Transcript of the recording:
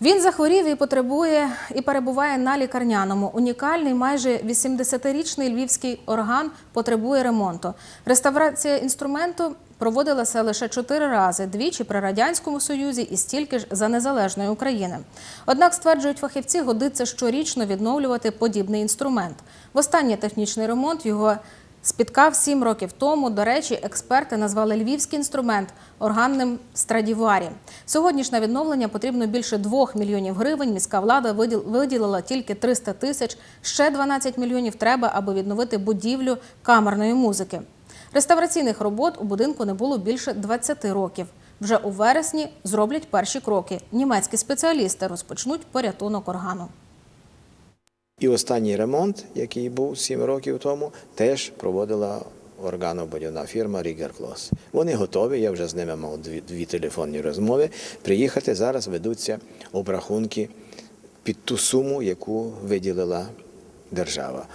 Він захворів і потребує і перебуває на лікарняному. Унікальний, майже 80-річний львівський орган потребує ремонту. Реставрація інструменту проводилася лише чотири рази: двічі при радянському союзі і стільки ж за незалежної України. Однак, стверджують фахівці, годиться щорічно відновлювати подібний інструмент. Востаннє технічний ремонт його спіткав сім років тому. До речі, експерти назвали львівський інструмент органним страдіварі. Сьогодні ж на відновлення потрібно більше двох мільйонів гривень. Міська влада виділ- виділила тільки 300 тисяч. Ще 12 мільйонів треба, аби відновити будівлю камерної музики. Реставраційних робот у будинку не було більше 20 років. Вже у вересні зроблять перші кроки. Німецькі спеціалісти розпочнуть порятунок органу. І останній ремонт, який був сім років тому, теж проводила органобудівна фірма Рігер Клос. Вони готові, я вже з ними мав дві, дві телефонні розмови. Приїхати зараз ведуться обрахунки під ту суму, яку виділила держава.